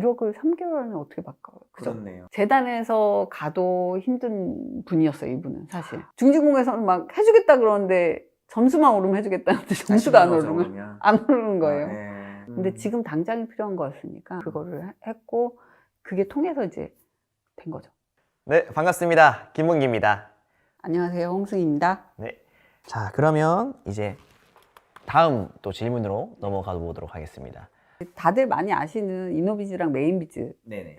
1억을 3개월 안에 어떻게 바꿔요? 그죠? 그렇네요. 재단에서 가도 힘든 분이었어요, 이분은 사실. 중진공에서는 막 해주겠다 그러는데 점수만 오르면 해주겠다는데 점수가 안 오르면. 안 오르는 거예요. 아, 네. 근데 음. 지금 당장이 필요한 거였으니까 그거를 했고 그게 통해서 이제 된 거죠. 네, 반갑습니다. 김문기입니다. 안녕하세요, 홍승입니다. 네. 자, 그러면 이제 다음 또 질문으로 넘어가 보도록 하겠습니다. 다들 많이 아시는 이노비즈랑 메인비즈인데요. 네네.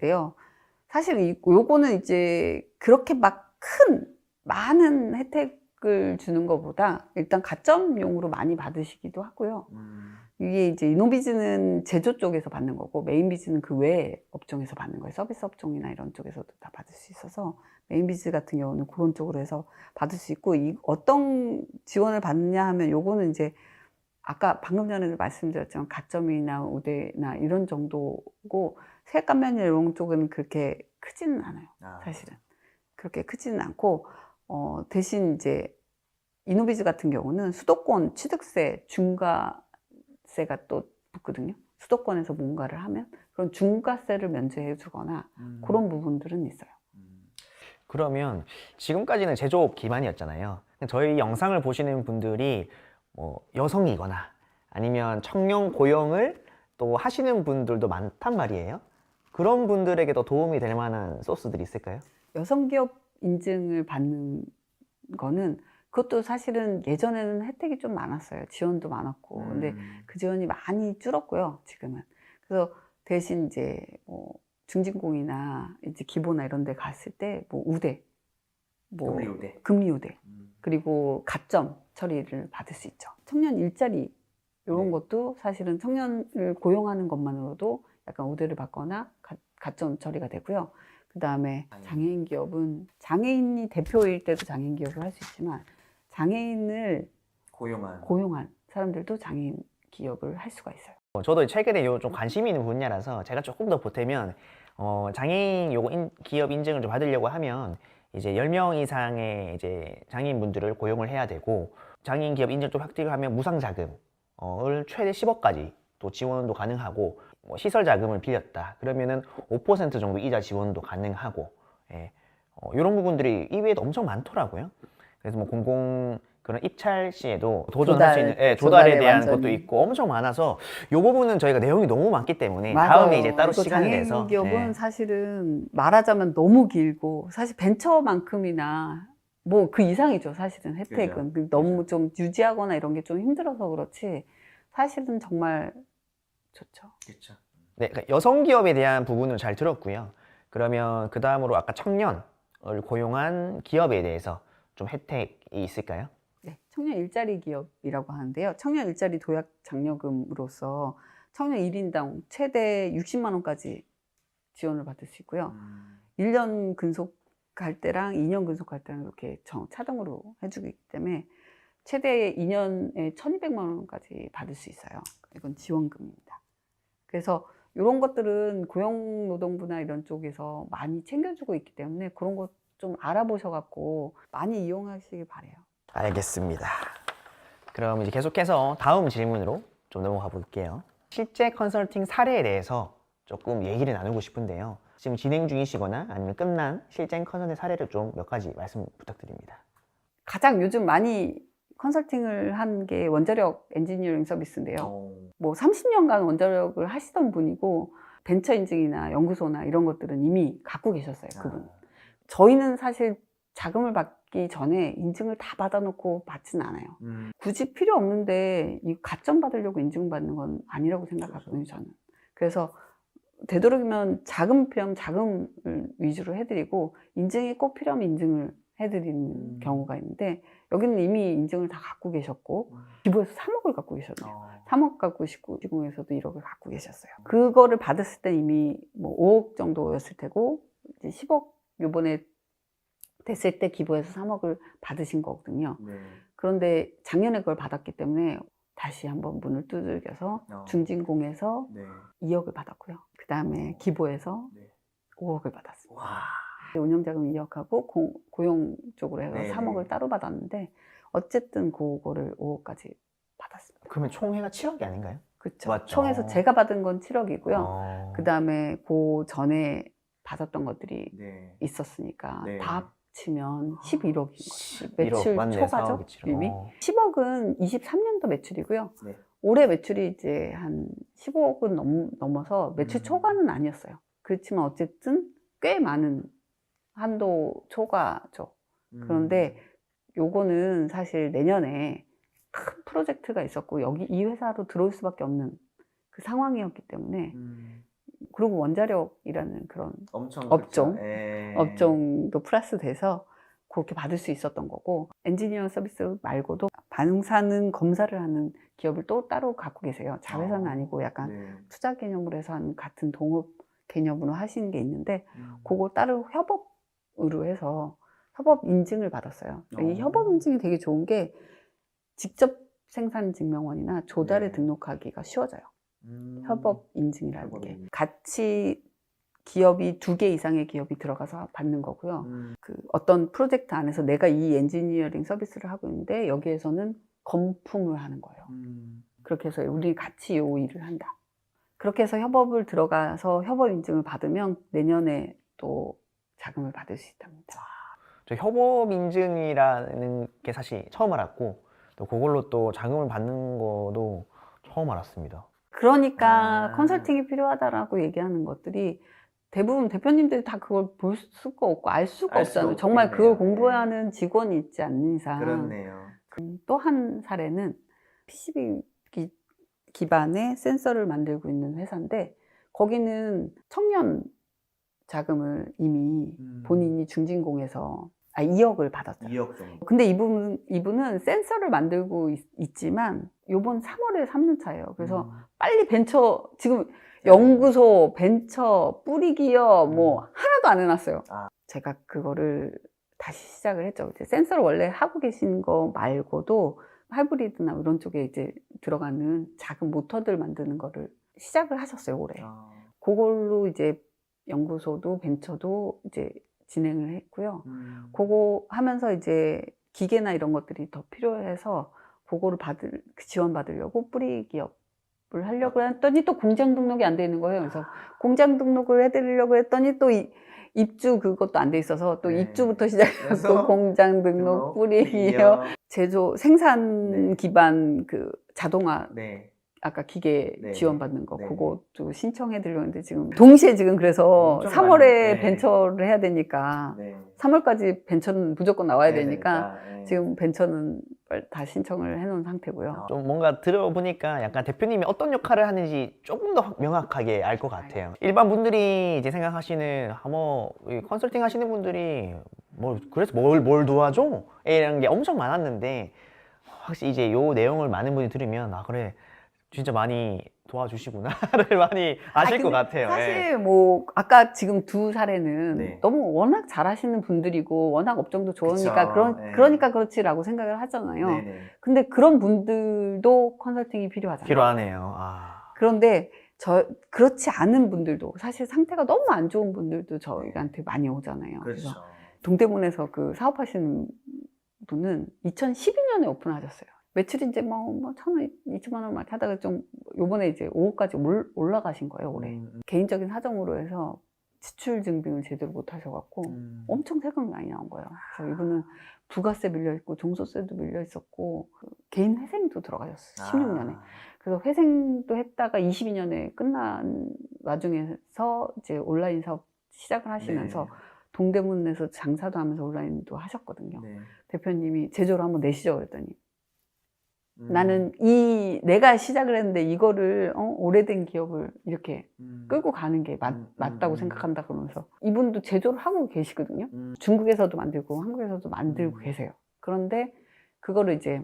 사실 이, 요거는 이제 그렇게 막 큰 많은 혜택을 주는 것보다 일단 가점용으로 많이 받으시기도 하고요. 음, 이게 이제 이노비즈는 제조 쪽에서 받는 거고 메인비즈는 그 외 업종에서 받는 거예요. 서비스 업종이나 이런 쪽에서도 다 받을 수 있어서 메인비즈 같은 경우는 그런 쪽으로 해서 받을 수 있고 이 어떤 지원을 받느냐 하면 요거는 이제 아까 방금 전에도 말씀드렸지만 가점이나 우대나 이런 정도고 세감면이나 이런 쪽은 그렇게 크지는 않아요. 아, 사실은 그렇게 크지는 않고 어, 대신 이제 이노비즈 같은 경우는 수도권 취득세 중과세가 또 붙거든요. 수도권에서 뭔가를 하면 그런 중과세를 면제해 주거나 음, 그런 부분들은 있어요. 음, 그러면 지금까지는 제조업 기반이었잖아요. 저희 영상을 보시는 분들이 뭐 여성이거나 아니면 청년 고용을 또 하시는 분들도 많단 말이에요. 그런 분들에게도 도움이 될 만한 소스들이 있을까요? 여성 기업 인증을 받는 거는 그것도 사실은 예전에는 혜택이 좀 많았어요. 지원도 많았고. 근데 음, 그 지원이 많이 줄었고요, 지금은. 그래서 대신 이제 뭐 중진공이나 이제 기보나 이런 데 갔을 때 뭐 우대, 뭐 금리 우대. 금리 우대, 음, 그리고 가점 처리를 받을 수 있죠. 청년 일자리 이런 네. 것도 사실은 청년을 고용하는 것만으로도 약간 우대를 받거나 가, 가점 처리가 되고요. 그 다음에 장애인. 기업은 장애인이 대표일 때도 장애인 기업을 할 수 있지만 장애인을 고용한. 고용한 사람들도 장애인 기업을 할 수가 있어요. 어, 저도 최근에 요 좀 관심이 있는 분야라서 제가 조금 더 보태면 어, 장애인 요거 인- 기업 인증을 좀 받으려고 하면 이제 10명 이상의 이제 장애인분들을 고용을 해야 되고 장애인 기업 인증 좀 획득을 하면 무상 자금을 최대 10억까지 또 지원도 가능하고 뭐 시설 자금을 빌렸다 그러면은 5% 정도 이자 지원도 가능하고 예. 어, 이런 부분들이 이 외에도 엄청 많더라고요. 그래서 뭐 공공 그런 입찰 시에도 도전할 수 조달, 있는 예, 조달에 대한 완전히. 것도 있고 엄청 많아서 이 부분은 저희가 내용이 너무 많기 때문에 맞아요. 다음에 이제 따로 시간을 장애인 내서 기업은 네. 사실은 말하자면 너무 길고 사실 벤처만큼이나 뭐 그 이상이죠 사실은 혜택은 그 너무 좀 유지하거나 이런 게 좀 힘들어서 그렇지 사실은 정말 좋죠. 그렇죠. 네, 그러니까 여성 기업에 대한 부분을 잘 들었고요. 그러면 그 다음으로 아까 청년을 고용한 기업에 대해서 좀 혜택이 있을까요? 네, 청년 일자리 기업이라고 하는데요. 청년 일자리 도약 장려금으로서 청년 1인당 최대 60만 원까지 지원을 받을 수 있고요. 음, 1년 근속 할 때랑 2년 근속할 때랑 이렇게 정- 차등으로 해주기 때문에 최대 2년에 1200만 원까지 받을 수 있어요. 이건 지원금입니다. 그래서 이런 것들은 고용노동부나 이런 쪽에서 많이 챙겨주고 있기 때문에 그런 것 좀 알아보셔갖고 많이 이용하시길 바래요. 알겠습니다. 그럼 이제 계속해서 다음 질문으로 좀 넘어가 볼게요. 실제 컨설팅 사례에 대해서 조금 얘기를 나누고 싶은데요. 지금 진행 중이시거나 아니면 끝난 실제 컨설팅 사례를 좀 몇 가지 말씀 부탁드립니다. 가장 요즘 많이 컨설팅을 한 게 원자력 엔지니어링 서비스인데요. 어, 뭐 30년간 원자력을 하시던 분이고 벤처 인증이나 연구소나 이런 것들은 이미 갖고 계셨어요. 그분. 아, 저희는 사실 자금을 받기 전에 인증을 다 받아놓고 받지는 않아요. 음, 굳이 필요 없는데 이 가점 받으려고 인증 받는 건 아니라고 생각하거든요. 저는. 그래서 되도록이면 자금 필요하면 자금을 위주로 해드리고 인증이 꼭 필요하면 인증을 해드리는 음. 경우가 있는데 여기는 이미 인증을 다 갖고 계셨고 음, 기부에서 3억을 갖고 계셨네요. 어, 3억 갖고 시고 시공에서도 1억을 갖고 계셨어요. 그거를 받았을 때 이미 뭐 5억 정도였을 테고 이제 10억 요번에 됐을 때 기부해서 3억을 받으신 거거든요. 네. 그런데 작년에 그걸 받았기 때문에 다시 한번 문을 두들겨서 어, 중진공에서 네. 2억을 받았고요. 그 다음에 기부해서 네. 5억을 받았어요. 와. 운영자금 2억하고 고, 고용 쪽으로 해서 네네. 3억을 따로 받았는데 어쨌든 그거를 5억까지 받았습니다. 그러면 총 해가 7억이 아닌가요? 그렇죠. 맞죠. 총에서 제가 받은 건 7억이고요. 어. 그 다음에 그 전에 받았던 것들이 네. 있었으니까 네. 다합 치면 11억인 거예요. 11억 매출 맞네, 초과죠, 4억 이치로. 이미? 어. 10억은 23년도 매출이고요. 네. 올해 매출이 이제 한 15억은 넘, 넘어서 매출 음. 초과는 아니었어요. 그렇지만 어쨌든 꽤 많은 한도 초과죠. 음. 그런데 요거는 사실 내년에 큰 프로젝트가 있었고 여기 이 회사로 들어올 수밖에 없는 그 상황이었기 때문에 음. 그리고 원자력이라는 그런 엄청 업종. 그렇죠. 예. 업종도 플러스 돼서 그렇게 받을 수 있었던 거고 엔지니어 서비스 말고도 반응사는 검사를 하는 기업을 또 따로 갖고 계세요. 자회사는 아, 아니고 약간 네. 투자 개념으로 해서 한 같은 동업 개념으로 하시는 게 있는데 음. 그거 따로 협업으로 해서 협업 인증을 받았어요. 어. 이 협업 인증이 되게 좋은 게 직접 생산 증명원이나 조달에 네. 등록하기가 쉬워져요. 음. 협업 인증이라는 협업 게 인증. 같이 기업이 두 개 이상의 기업이 들어가서 받는 거고요. 음. 그 어떤 프로젝트 안에서 내가 이 엔지니어링 서비스를 하고 있는데 여기에서는 검품을 하는 거예요. 음. 그렇게 해서 우리 같이 이 일을 한다. 그렇게 해서 협업을 들어가서 협업 인증을 받으면 내년에 또 자금을 받을 수 있답니다. 저 협업 인증이라는 게 사실 처음 알았고 또 그걸로 또 자금을 받는 거도 처음 알았습니다. 그러니까 아. 컨설팅이 필요하다라고 얘기하는 것들이 대부분 대표님들이 다 그걸 볼 수가 없고 알 수가 알 없잖아요. 정말 없겠네요. 그걸 공부하는 직원이 있지 않는 이상. 그렇네요. 또 한 사례는 PCB 기, 기반의 센서를 만들고 있는 회사인데 거기는 청년 자금을 이미 음. 본인이 중진공에서 아 2억을 받았어요. 2억 정도. 근데 이분 이분은 센서를 만들고 있, 지만 요번 3월에 3년 차예요. 그래서 음. 빨리 벤처 지금 연구소, 벤처, 뿌리 기업 뭐 음. 하나도 안 해놨어요. 아. 제가 그거를 다시 시작을 했죠. 이제 센서를 원래 하고 계신 거 말고도 하이브리드나 이런 쪽에 이제 들어가는 작은 모터들 만드는 거를 시작을 하셨어요 올해. 아. 그걸로 이제 연구소도 벤처도 이제 진행을 했고요. 음. 그거 하면서 이제 기계나 이런 것들이 더 필요해서 그거를 받을 지원 받으려고 뿌리 기업을 하려고 했더니 또 공장 등록이 안 돼 있는 거예요. 그래서 공장 등록을 해드리려고 했더니 또 이- 입주 그것도 안 돼 있어서 또 네. 입주부터 시작해서 공장 등록 뿌리 기업 제조 생산 네. 기반 그 자동화 네. 아까 기계 네. 지원받는 거 네. 그것도 신청해 드리려는데 지금 동시에 지금 그래서 엄청 3월에 많이- 네. 벤처를 해야 되니까 네. 3월까지 벤처는 무조건 나와야 해야 되니까 되니까, 네. 지금 벤처는 빨리 다 신청을 해놓은 상태고요. 아. 좀 뭔가 들어보니까 약간 대표님이 어떤 역할을 하는지 조금 더 명확하게 알 것 같아요. 일반 분들이 이제 생각하시는 아, 뭐이 컨설팅 하시는 분들이 뭐 그래서 뭘뭘 도와줘? 이런 게 엄청 많았는데 확실히 이제 요 내용을 많은 분이 들으면 아 그래 진짜 많이 도와주시구나를 많이 아실 아니, 것 같아요. 예. 사실 뭐 아까 지금 두 사례는 네. 너무 워낙 잘하시는 분들이고 워낙 업종도 좋으니까 그쵸. 그런 네. 그러니까 그렇지라고 생각을 하잖아요. 네네. 근데 그런 분들도 컨설팅이 필요하잖아요. 필요하네요. 아. 그런데 저 그렇지 않은 분들도 사실 상태가 너무 안 좋은 분들도 저희한테 많이 오잖아요. 그래서 그렇죠. 동대문에서 그 사업하시는 분은 2012년에 오픈하셨어요. 매출이 이제 뭐, 뭐, 천 원, 이천만 원 막 하다가 좀, 요번에 이제 5억까지 올, 올라가신 거예요, 올해. 음, 개인적인 사정으로 해서 지출 증빙을 제대로 못 하셔갖고 음. 엄청 세금이 많이 나온 거예요. 그래서 이분은 부가세 밀려 있고, 종소세도 밀려 있었고, 그 개인 회생도 들어가셨어요, 16년에. 아, 그래서 회생도 했다가 22년에 끝난 와중에서 이제 온라인 사업 시작을 하시면서 네. 동대문에서 장사도 하면서 온라인도 하셨거든요. 네. 대표님이 제조를 한번 내시죠 그랬더니 음, 나는 이 내가 시작을 했는데 이거를 어, 오래된 기업을 이렇게 음, 끌고 가는 게 맞, 음, 맞다고 음, 음. 생각한다 그러면서 이분도 제조를 하고 계시거든요. 음, 중국에서도 만들고 한국에서도 만들고 음. 계세요. 그런데 그거를 이제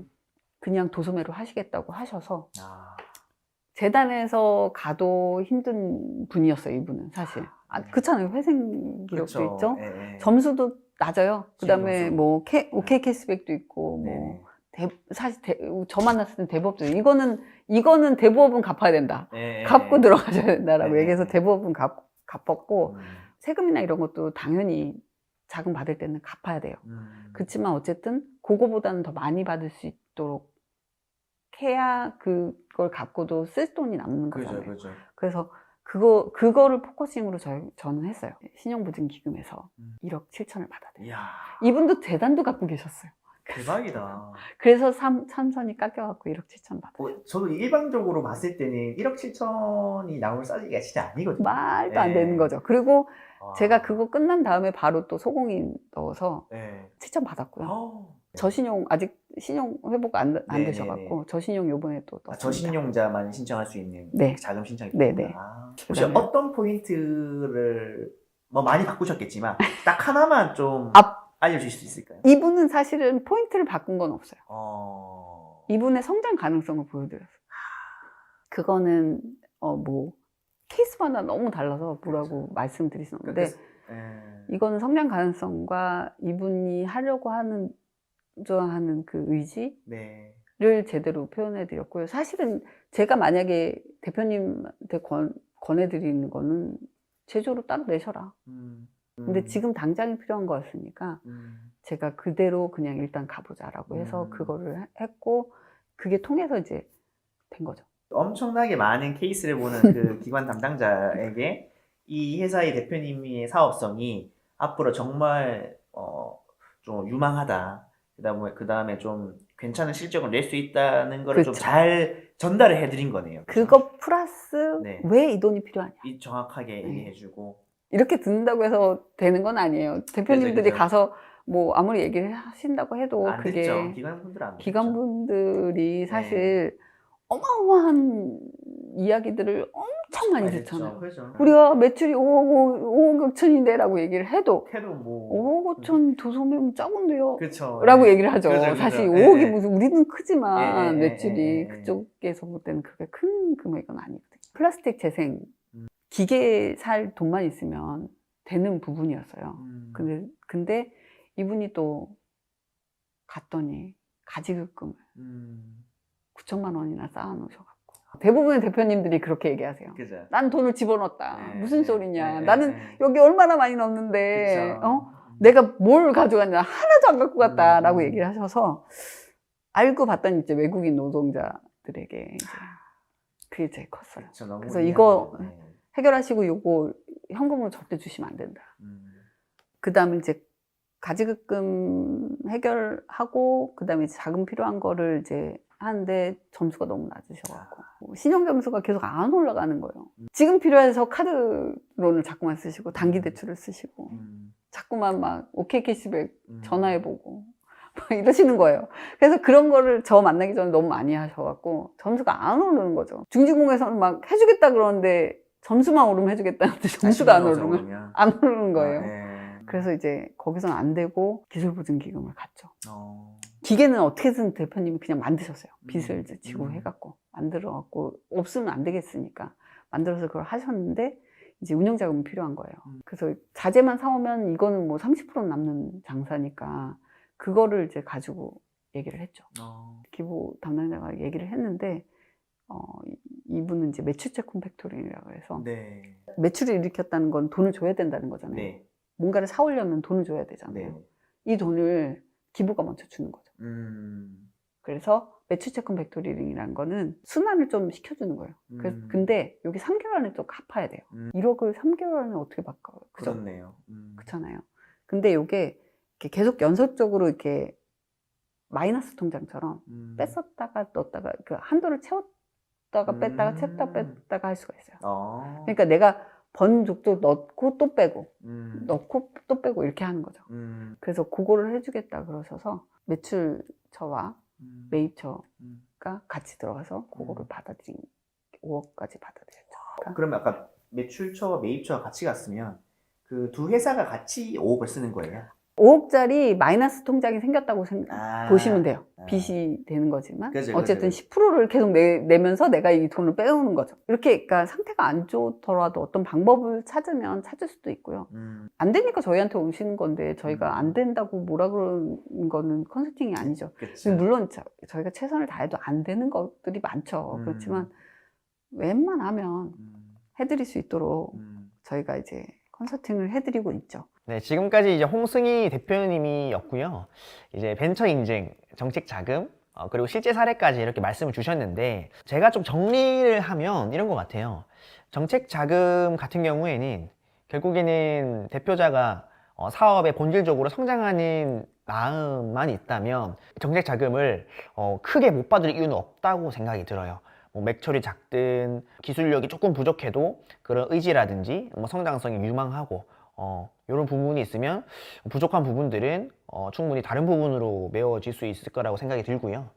그냥 도소매로 하시겠다고 하셔서 아, 재단에서 가도 힘든 분이었어요, 이분은 사실. 아, 네. 그렇잖아요. 회생 기록도 그쵸. 있죠. 예, 예. 점수도 낮아요. 그 다음에 점수. 뭐, 캐, 오케이 캐시백도 있고, 뭐, 네네. 대, 사실 대, 저 만났을 땐 대부업도 이거는, 이거는 대부업은 갚아야 된다. 예, 예. 갚고 들어가셔야 된다라고 네. 얘기해서 대부업은 갚, 갚았고, 음, 세금이나 이런 것도 당연히 자금 받을 때는 갚아야 돼요. 음. 그렇지만 어쨌든 그거보다는 더 많이 받을 수 있도록 해야 그걸 갖고도 쓸 돈이 남는 그죠, 거잖아요. 그죠. 그래서 그거 그거를 포커싱으로 저, 저는 했어요. 신용보증 기금에서 음. 1억 7천을 받아들여요. 이야, 이분도 재단도 갖고 계셨어요. 대박이다. 그래서 삼, 삼선이 깎여갖고 1억 7천 받아요. 어, 저도 일반적으로 봤을 때는 1억 7천이 나올 사지가 진짜 아니거든요. 말도 안 네. 되는 거죠. 그리고 와. 제가 그거 끝난 다음에 바로 또 소공인 넣어서 네. 7천 받았고요. 아우. 저신용 아직 신용 회복 안, 안 네네네. 되셔갖고 저신용 요번에 또 아. 저신용자만 신청할 수 있는 네. 자금 신청이 네네. 아, 혹시 그다음에- 어떤 포인트를 뭐 많이 바꾸셨겠지만 딱 하나만 좀 앞- 알려주실 수 있을까요? 이분은 사실은 포인트를 바꾼 건 없어요. 어... 이분의 성장 가능성을 보여드렸어요. 그거는 어 뭐 케이스마다 너무 달라서 뭐라고 말씀드릴 수 없는데 에... 이거는 성장 가능성과 이분이 하려고 하는 좋아하는 그 의지를 네. 제대로 표현해 드렸고요. 사실은 제가 만약에 대표님한테 권, 권해 드리는 거는 제조로 따로 내셔라. 음. 근데 음. 지금 당장이 필요한 거였으니까 음. 제가 그대로 그냥 일단 가보자라고 해서 음. 그거를 해- 했고 그게 통해서 이제 된 거죠. 엄청나게 많은 케이스를 보는 그 기관 담당자에게 이 회사의 대표님의 사업성이 앞으로 정말 어, 좀 유망하다. 그다음에 그다음에 좀 괜찮은 실적을 낼 수 있다는 거를 좀 그렇죠. 잘 전달을 해드린 거네요. 그거 플러스 네. 왜 이 돈이 필요하냐. 이 정확하게 네. 얘기해주고 이렇게 듣는다고 해서 되는 건 아니에요. 대표님들이 그죠. 가서 뭐 아무리 얘기를 하신다고 해도 안 그게 됐죠. 기관분들 안. 기관분들이 사실 어마어마한 이야기들을 엄청 많이 됐죠. 듣잖아요. 그죠. 우리가 매출이 5억, 5억 5천인데 라고 얘기를 해도 해도 뭐 5억 5천 두 소매면 작은데요. 그렇죠. 라고 예. 얘기를 하죠. 그죠, 그죠. 사실 예, 5억이 예. 무슨 우리는 크지만 예, 매출이 예, 예. 그쪽에서 볼 때는 그게 큰 금액은 아니거든요. 플라스틱 재생 음. 기계 살 돈만 있으면 되는 부분이었어요. 음. 근데 근데 이분이 또 갔더니 가지급금을 음. 9천만 원이나 쌓아놓으셔갖고 대부분의 대표님들이 그렇게 얘기하세요. 그죠. 난 돈을 집어넣었다. 네, 무슨 네, 소리냐. 네, 네, 나는 네. 여기 얼마나 많이 넣었는데 그쵸. 어? 내가 뭘 가져갔냐 하나도 안 갖고 갔다라고 음. 얘기를 하셔서 알고 봤더니 이제 외국인 노동자들에게 이제 그게 제일 컸어요. 그쵸, 그래서 이거 네. 해결하시고 요거 현금으로 절대 주시면 안 된다. 음. 그 다음에 이제 가지급금 해결하고 그 다음에 자금 필요한 거를 이제 하는데 점수가 너무 낮으셔갖고 신용 점수가 계속 안 올라가는 거예요. 지금 필요해서 카드론을 자꾸만 쓰시고 단기 대출을 쓰시고 음. 자꾸만 막 오케이 캐시백 음. 전화해보고 막 이러시는 거예요. 그래서 그런 거를 저 만나기 전에 너무 많이 하셔갖고 점수가 안 오르는 거죠. 중지공에서는 막 해주겠다 그러는데 점수만 오르면 해주겠다는데 점수가 안 오르면. 안 오르는 거예요. 아, 네. 그래서 이제 거기서는 안 되고 기술보증기금을 갔죠. 어. 기계는 어떻게든 대표님이 그냥 만드셨어요. 빚을 음, 이제 지고 음. 해갖고 만들어갖고 없으면 안 되겠으니까 만들어서 그걸 하셨는데 이제 운영자금이 필요한 거예요. 음. 그래서 자재만 사오면 이거는 뭐 30% 남는 장사니까 그거를 이제 가지고 얘기를 했죠. 어. 기부 담당자가 얘기를 했는데 어, 이- 이분은 이제 매출채 콤팩토링이라고 해서 네. 매출을 일으켰다는 건 돈을 줘야 된다는 거잖아요. 네. 뭔가를 사오려면 돈을 줘야 되잖아요. 네. 이 돈을 기부가 먼저 주는 거죠. 음. 그래서 매출채권 팩토리링이라는 거는 순환을 좀 시켜주는 거예요. 그래서 음. 근데 여기 3개월 안에 또 갚아야 돼요. 음. 1억을 3개월 안에 어떻게 바꿔요? 그죠? 그렇네요. 음. 그렇잖아요. 근데 이게 계속 연속적으로 이렇게 마이너스 통장처럼 음. 뺐었다가 넣었다가 그 한도를 채웠 다가 뺐다가 음. 채웠다가 뺐다가 할 수가 있어요. 어. 그러니까 내가 번 족도 넣고 또 빼고 음. 넣고 또 빼고 이렇게 하는 거죠. 음. 그래서 그거를 해주겠다 그러셔서 매출처와 음. 매입처가 음. 같이 들어가서 그거를 음. 받아들인 5억까지 받아들였죠. 그러면 아까 매출처와 매입처가 같이 갔으면 그 두 회사가 같이 5억을 쓰는 거예요. 5억짜리 마이너스 통장이 생겼다고 생- 아. 보시면 돼요. 아. 빚이 되는 거지만 그죠, 어쨌든 그죠. 10%를 계속 내, 내면서 내가 이 돈을 빼오는 거죠. 이렇게 그러니까 상태가 안 좋더라도 어떤 방법을 찾으면 찾을 수도 있고요. 음. 안 되니까 저희한테 오시는 건데 저희가 음. 안 된다고 뭐라 그러는 거는 컨설팅이 아니죠. 그쵸. 물론 저, 저희가 최선을 다해도 안 되는 것들이 많죠. 음. 그렇지만 웬만하면 음. 해드릴 수 있도록 음. 저희가 이제 컨설팅을 해드리고 있죠. 네, 지금까지 이제 홍승희 대표님이었고요. 이제 벤처 인증, 정책 자금, 어, 그리고 실제 사례까지 이렇게 말씀을 주셨는데 제가 좀 정리를 하면 이런 것 같아요. 정책 자금 같은 경우에는 결국에는 대표자가 어, 사업에 본질적으로 성장하는 마음만 있다면 정책 자금을 어, 크게 못 받을 이유는 없다고 생각이 들어요. 뭐 맥철이 작든 기술력이 조금 부족해도 그런 의지라든지 뭐 성장성이 유망하고 어, 이런 부분이 있으면 부족한 부분들은 어, 충분히 다른 부분으로 메워질 수 있을 거라고 생각이 들고요.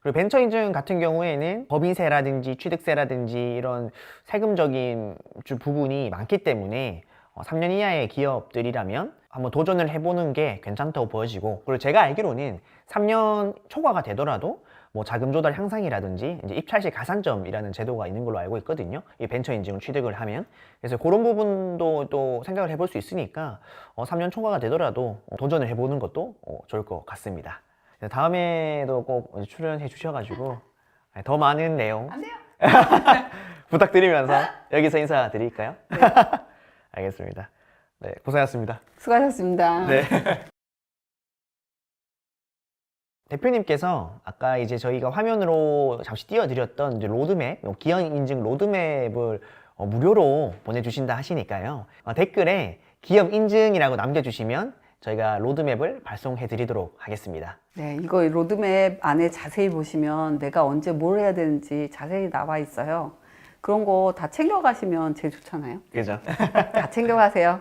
그리고 벤처 인증 같은 경우에는 법인세라든지 취득세라든지 이런 세금적인 주- 부분이 많기 때문에 어, 3년 이하의 기업들이라면 한번 도전을 해보는 게 괜찮다고 보여지고 그리고 제가 알기로는 3년 초과가 되더라도 뭐 자금 조달 향상이라든지 이제 입찰시 가산점이라는 제도가 있는 걸로 알고 있거든요. 이 벤처 인증을 취득을 하면 그래서 그런 부분도 또 생각을 해볼 수 있으니까 어, 3년 초과가 되더라도 어, 도전을 해보는 것도 어, 좋을 것 같습니다. 다음에도 꼭 출연해 주셔가지고 더 많은 내용. 부탁드리면서 여기서 인사드릴까요? 알겠습니다. 네, 고생하셨습니다. 수고하셨습니다. 네. 대표님께서 아까 이제 저희가 화면으로 잠시 띄워드렸던 이제 로드맵, 요 기업 인증 로드맵을 어, 무료로 보내주신다 하시니까요. 어, 댓글에 기업 인증이라고 남겨주시면 저희가 로드맵을 발송해 드리도록 하겠습니다. 네, 이거 로드맵 안에 자세히 보시면 내가 언제 뭘 해야 되는지 자세히 나와 있어요. 그런 거 다 챙겨가시면 제일 좋잖아요. 그죠? 다 챙겨가세요.